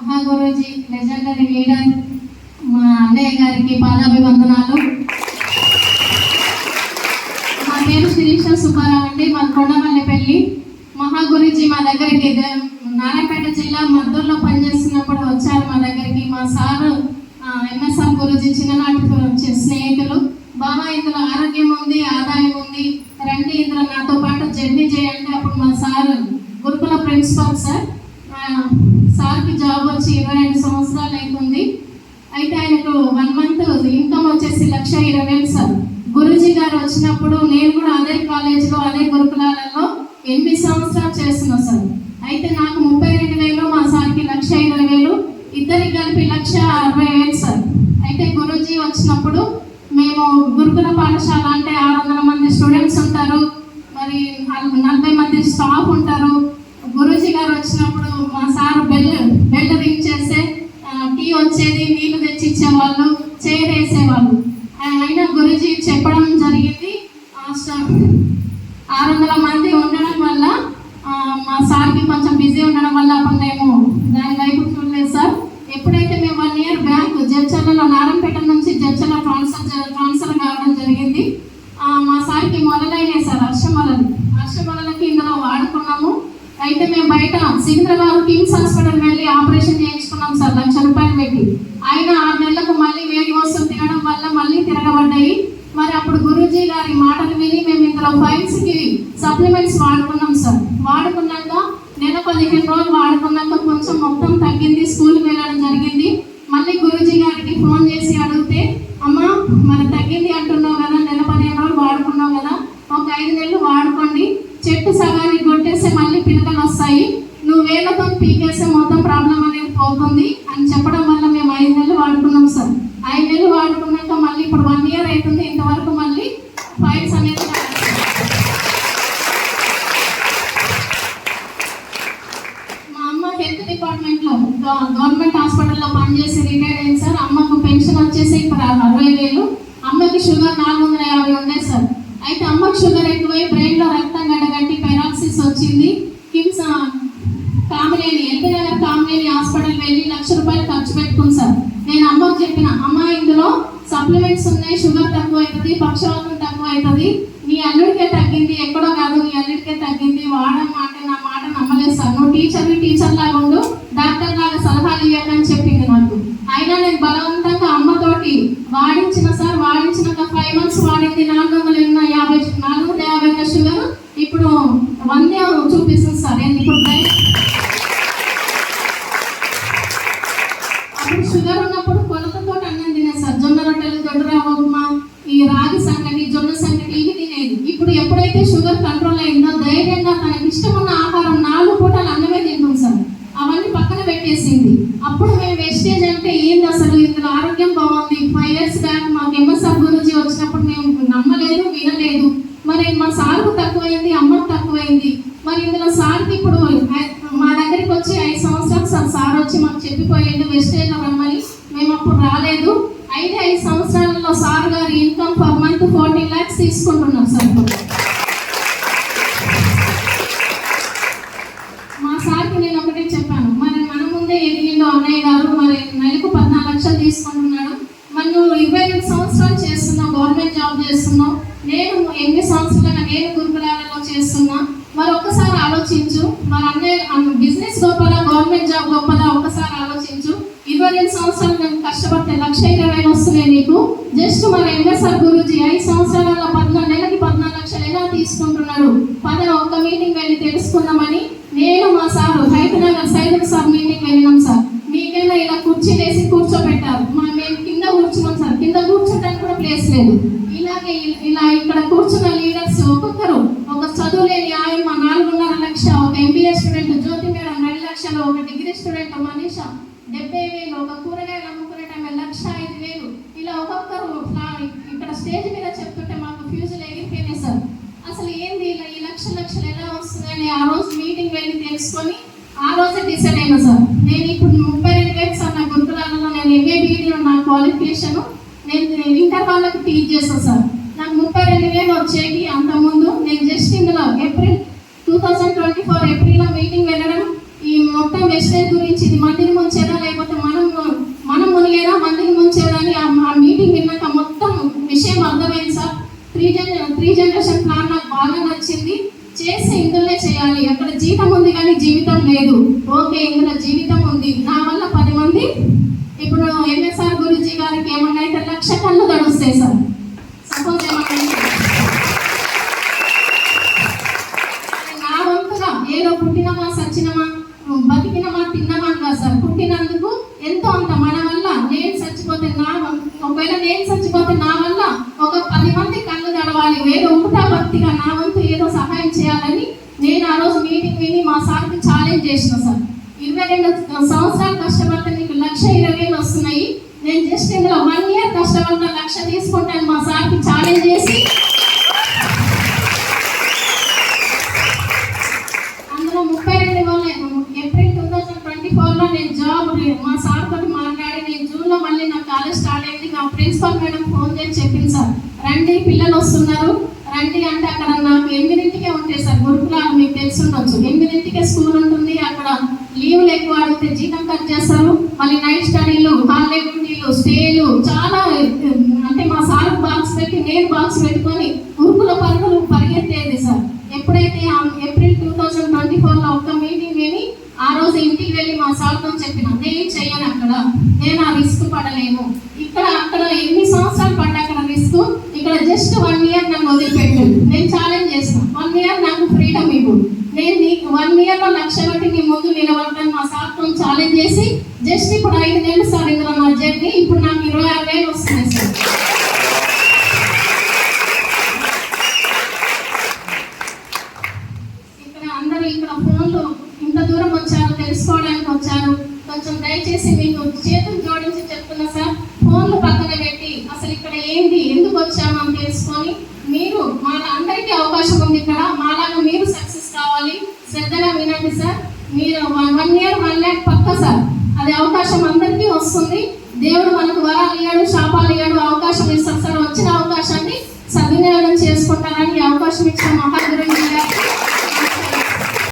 Mahaguruji legendary leader మా అన్నయ్య గారికి పాదాభివందనాలు. మా పేరు శిరీష సుబ్బారావు అండి మా కొండమల్లెపల్లి. మహాగురుజీ మా దగ్గరికి నారాయణపేట జిల్లా మద్దూరులో పనిచేస్తున్నప్పుడు వచ్చారు మా దగ్గరికి. మా సారు ఎంఎస్ఆర్ గురుజీ చిన్ననాటి స్నేహితులు. బాబా ఇందులో ఆరోగ్యం ఉంది ఆదాయం ఉంది రండి ఇందులో నాతో పాటు జర్నీ చేయండి అప్పుడు మా సార్ గురుకుల ప్రిన్సిపాల్ సార్ ఆ, సార్కి జాబ్ వచ్చి ఇరవై రెండు సంవత్సరాలు అవుతుంది అయితే ఆయనకు వన్ మంత్ ఇన్కమ్ వచ్చేసి లక్ష ఇరవై వేలు సార్ గురుజీ గారు వచ్చినప్పుడు నేను కూడా అదే కాలేజీలో అదే గురుకులాలలో ఎనిమిది సంవత్సరాలు చేస్తున్నా సార్. అయితే నాకు ముప్పై రెండు వేలు మా సార్కి లక్ష ఇరవై వేలు ఇద్దరికి కలిపి లక్ష అరవై వేలు సార్. అయితే గురుజీ వచ్చినప్పుడు మేము గురుకుల పాఠశాల అంటే ఆరు వందల మంది స్టూడెంట్స్ ఉంటారు మరి నల్- నలభై మంది స్టాఫ్ ఉంటారు గురూజీ గారు వచ్చినప్పుడు మా సార్ బెల్ బెల్ రింగ్ చేస్తే ఆ, టీ వచ్చేది నీళ్ళు తెచ్చి ఇచ్చేవాళ్ళు చైర్ వేసేవాళ్ళు ఆ, అయినా చెప్పడం జరిగింది. ఆరు వందల మంది ఉండడం వల్ల మా సార్కి కొంచెం బిజీ ఉండడం వల్ల అప్పుడు మేము దాని వైపు చూడలేదు సార్. ఎప్పుడైతే మేము వన్ ఇయర్ బ్యాక్ జడ్చర్లలో నారంపేట నుంచి జడ్చర్ల ట్రాన్స్ఫర్ ట్రాన్స్ఫర్ కావడం జరిగింది. మా సార్కి మొదలైనాయి సార్ అర్షమలలు హర్షమలకి ఇందులో వాడుకున్నాము. అయితే మేము బయట సికింద్రాబాద్ కిమ్స్ హాస్పిటల్ వెళ్ళి ఆపరేషన్ చేయించుకున్నాం సార్. లక్ష రూపాయలు పెట్టి అయినా ఆరు నెలలకు మళ్ళీ వేడి వస్తువులు తినడం వల్ల మళ్ళీ తిరగబడ్డాయి మరి అప్పుడు గురూజీ గారి మాటలు విని మేము ఇందులో ఫైల్స్కి సప్లిమెంట్స్ వాడుకున్నాం సార్ వాడుకున్నాక నెల పదిహేను రోజులు వాడుకున్నాక కొంచెం మొత్తం తగ్గింది స్కూల్కి వెళ్ళడం జరిగింది మళ్ళీ గురూజీ గారికి ఫోన్ చేసి అడిగితే అమ్మా మరి తగ్గింది అంటున్నావు కదా నెల పదిహేను రోజులు వాడుకున్నావు కదా ఒక ఐదు నెలలు వాడుకోండి చెట్టు సగానికి కొట్టేస్తే మళ్ళీ పిలకలు వస్తాయి నువ్వు వేలతో పీకేస్తే మొత్తం ప్రాబ్లం అనేది పోతుంది అని చెప్పడం వల్ల మేము ఐదు నెలలు వాడుకున్నాం సార్ ఐదు నెలలు వాడుకున్నాక మళ్ళీ ఇప్పుడు వన్ ఇయర్ అవుతుంది ఇంతవరకు మళ్ళీ ఫైల్స్ అనేది రాలేదు. మా అమ్మ హెల్త్ డిపార్ట్మెంట్లో గవ- గవర్నమెంట్ హాస్పిటల్లో పనిచేసి రిటైర్ అయింది సార్ అమ్మకు పెన్షన్ వచ్చేసి ఇప్పుడు అరవై వేలు అమ్మకి షుగర్ నాలుగు వందల యాభై ఉండేది సార్. అయితే అమ్మకు షుగర్ ఎక్కువై బ్రెయిన్లో రక్తం గడ్డగట్టి పెరాలసిస్ వచ్చింది. కిమ్స్ ఆ, కామినేని ఎల్బీ కామినేని హాస్పిటల్ వెళ్ళి లక్ష రూపాయలు ఖర్చు పెట్టుకుంది సార్. నేను అమ్మకు చెప్పిన అమ్మ ఇందులో సప్లిమెంట్స్ ఉన్నాయి షుగర్ తక్కువ అవుతుంది పక్షవాతం తక్కువ అవుతుంది నీ అల్లుడికే తగ్గింది ఎక్కడో కాదు నీ అల్లుడికే తగ్గింది వాడమ్మా అంటే నా మాట నమ్మలేదు సార్. నువ్వు టీచర్ని టీచర్ లాగా ఉండు డాక్టర్ లాగా సలహాలు ఇవ్వకని చెప్పింది నాకు. అయినా నేను బలం అమ్మతోటి వాడించిన సార్ వాడించినాక ఫైవ్ మంత్స్ వాడింది నాలుగు వందల ఎన్నో యాభై నాలుగు వందల యాభై ఉన్న షుగర్ ఇప్పుడు వందే చూపిస్తుంది సార్ నేను ఇప్పుడు డై- అప్పుడు షుగర్ ఉన్నప్పుడు కొలతతో అన్నం తినేది సార్ జొన్న రొట్టెలు దొడ్డు రవ్వ ఉప్మా ఈ రాగి సంగటి జొన్న సంగటి ఇవి తినేది ఇప్పుడు ఎప్పుడైతే షుగర్ కంట్రోల్ అయిందో ధైర్యంగా తనకి ఇష్టమున్న ఆహారం నాలుగు పూటలు అన్నమే తింటాం సార్ అవన్నీ పక్కన పెట్టేసింది అప్పుడు మేము వెస్టేజ్ అంటే ఏంది అసలు ఇందులో ఆరోగ్యం బాగుంది ఫైవ్ ఇయర్స్ బ్యాక్ మాకు ఎంఎస్ఆర్ గురించి వచ్చినప్పుడు మేము నమ్మలేదు వినలేదు మరి మా సార్కు తక్కువైంది అమ్మకు తక్కువైంది మరి మాకు ఇప్పుడు మా దగ్గరికి వచ్చి ఐదు సంవత్సరాలు సార్ సార్ వచ్చి మాకు చెప్పిపోయిండు వెస్టేజ్లో రమ్మని. మేము అప్పుడు రాలేదు. అయితే ఐదు సంవత్సరాలలో సార్ గారి income per month fourteen lakhs తీసుకుంటున్నాం సార్ ఇప్పుడు. మా సార్కి నేను ఒకటే చెప్పాను మరి మన ముందే ఎదిగిండు అన్నయ్య గారు మరి నెలకు పద్నాలుగు లక్షలు తీసుకుంటున్నాడు. మరి నువ్వు ఇరవై రెండు సంవత్సరాలు చేస్తున్నావు గవర్నమెంట్ జాబ్ చేస్తున్నావు. నేను ఎన్ని సంవత్సరాలుగా నేను గురుకులాలలో చేస్తున్నాను మరి ఒక్కసారి ఆలోచించు మరి అన్నయ్య బిజినెస్ గొప్పదా గవర్నమెంట్ జాబ్ గొప్పదా ఒక్కసారి ఆలోచించు ఇరవై రెండు సంవత్సరాలు నేను కష్టపడితే లక్ష ఇరవై వేలు వస్తున్నాయి నీకు జస్ట్ ఎంఎస్ఆర్ గురూజీ? ఐదు సంవత్సరాల పద్నాలుగు నెలకి పద్నాలుగు లక్షలు ఎలా తీసుకుంటున్నాడు పద ఒక్క మీటింగ్ వెళ్ళి తెలుసుకుందామని నేను మా సార్ హైదరాబాద్ సైదర్ సార్ మీటింగ్ వెళ్ళినాం సార్. మీకైనా ఇలా కుర్చీ వేసి కూర్చోబెట్టారు? మా మేము కింద కూర్చున్నాం సార్. కింద కూర్చోడానికి కూడా ప్లేస్ లేదు. ఇలాగే ఇలా ఇక్కడ కూర్చున్న లీడర్స్ ఒక్కొక్కరు ఒక చదువు లేని ఆయమ్మ నాలుగున్నర లక్ష ఒక ఎంబీఏ స్టూడెంట్ జ్యోతి మేడం రెండు లక్షలు ఒక డిగ్రీ స్టూడెంట్ మనీష డెబ్బై వేలు ఒక కూరగాయలు అమ్ముకునే టైం లక్ష ఐదు వేలు ఇలా ఒక్కొక్కరు ఫ్లా- ఇక్కడ స్టేజ్ మీద చెప్తుంటే మాకు ఫ్యూజులు ఎగిరిపోయినాయి సార్ అసలు ఏంది ఇలా ఈ లక్ష లక్షలు ఎలా వస్తున్నాయని ఆ రోజు తీసుకొని ఆ రోజే డిసైడ్ అయినా సార్. నేను ఇప్పుడు ముప్పై రెండు వేలు సార్ నా గురుకులాలలో నేను ఎంఏ బీఈడీలో నా క్వాలిఫికేషన్ నేను ఇంటర్ వాళ్ళకి టీచ్ చేస్తాను సార్. నాకు ముప్పై రెండు వేలు వచ్చేవి అంతకుముందు నేను జస్ట్ ఇందులో April two thousand twenty four ఏప్రిల్లో మీటింగ్ వెళ్ళడం ఈ మొత్తం వెస్టేజ్ గురించి ఇది మందిని ముంచేదా లేకపోతే మనం మనం మునిగేదా మందిని ముంచేదా అని ఆ ఆ మీటింగ్ విన్నాక మొత్తం విషయం అర్థమైంది sir. Three gen three generation plan నాకు బాగా నచ్చింది. చేసి ఇందులోనే చేయాలి. అక్కడ జీతం ఉంది కానీ జీవితం లేదు. ఓకే ఇందులో జీవితం ఉంది. నా వల్ల పది మంది ఇప్పుడు ఎంఎస్ఆర్ గురుజీ గారికి ఏమన్నా అయితే లక్ష కళ్ళు తడుస్తాయి సార్. సపోజ్ ఏమన్నా నా వంతుగా ఏదో పుట్టినమా సచ్చినమా బతికినమా తిన్నమా కాదు సార్. పుట్టినందుకు ఎంతో అంత మన వల్ల నేను చచ్చిపోతే నా వం- ఒకవేళ నేను చచ్చిపోతే నా వల్ల ఒక పది మంది కళ్ళు గడవాలి ఏదో ఒకటా భక్తిగా నా వంతు ఏదో సహాయం చేయాలని నేను ఆ రోజు మీటింగ్ విని మా సార్కి ఛాలెంజ్ చేసిన సార్. ఇరవై రెండు సంవత్సరాలు కష్టపడితే నీకు లక్ష ఇరవై వేలు వస్తున్నాయి. నేను జస్ట్ ఇందులో వన్ ఇయర్ కష్టపడిన లక్ష తీసుకుంటాను మా సార్కి ఛాలెంజ్ చేసి. అందులో ముప్పై రెండు వేల ఏప్రిల్ టూ థౌజండ్ ట్వంటీ ఫోర్లో నేను జాబ్ మా సార్ తోటి మాట్లాడి నేను జూన్లో మళ్ళీ నా కాలేజ్ స్టార్ట్ అయింది. నా ప్రిన్సిపల్ మేడం ఫోన్ చేసి చెప్పింది సార్ రండి పిల్లలు వస్తున్నారు. రండి అంటే అక్కడ నాకు ఎనిమిదింటికే ఉంటాయి సార్ గురుకులాలు మీకు తెలిసి ఎనిమిదింటికే స్కూల్ ఉంటుంది అక్కడ లీవ్లు ఎక్కువ అడిగితే జీతం కట్ చేస్తారు. మళ్ళీ నైట్ స్టడీలు హాలిడే డ్యూటీలు స్టేలు చాలా అంటే మా సార్ బాక్స్ పెట్టి నేను బాక్స్ పెట్టుకొని గురుకుల పరుగులు పరిగెత్తేది సార్. ఎప్పుడైతే ఏప్రిల్ టూ థౌజండ్ ట్వంటీ ఫోర్లో ఒక్క మీటింగ్ విని ఆ రోజు ఇంటికి వెళ్ళి మా సార్తో చెప్పిన నేను చెయ్యను అక్కడ. నేను ఆ రిస్క్ పడలేను. ఇక్కడ అక్కడ ఎన్ని సంవత్సరాలు పడ్డా అక్కడ రిస్క్? ఇక్కడ జస్ట్ వన్ ఇయర్ నన్ను వదిలిపెట్టు. నేను ఛాలెంజ్ చేస్తాను వన్ ఇయర్ నాకు ఫ్రీడమ్ ఇవ్వు. నేను నీకు వన్ ఇయర్లో లక్ష పెట్టి నీ ముందు నిలబడతాను. మా సార్తో ఛాలెంజ్ చేసి జస్ట్ ఇప్పుడు ఐదు నెలలు సార్ ఇందులో నా జర్నీ ఇప్పుడు నాకు ఇరవై ఆరు వేలు వస్తున్నాయి సార్ ఇక్కడ అందరూ ఇక్కడ ఫోన్లు ఇంత దూరం వచ్చారు తెలుసుకోవడానికి వచ్చారు కొంచెం దయచేసి మీకు చేతులు జోడించి చెప్తున్నా సార్ ఫోన్లు పక్కన పెట్టి అసలు ఇక్కడ ఏంటి ఎందుకు వచ్చామని తెలుసుకొని మీరు మా అందరికీ అవకాశం ఉంది ఇక్కడ మాలాగా మీరు సక్సెస్ కావాలి శ్రద్ధగా వినండి సార్ మీరు వన్ ఇయర్ వన్ ల్యాక్ పక్క సార్. అది అవకాశం అందరికీ వస్తుంది. దేవుడు మనకు వరాలు ఇయ్యాడు శాపాలు ఇయ్యాడు అవకాశం ఇస్తాడు సార్ వచ్చిన అవకాశాన్ని సద్వినియోగం చేసుకుంటారని అవకాశం ఇచ్చిన మహా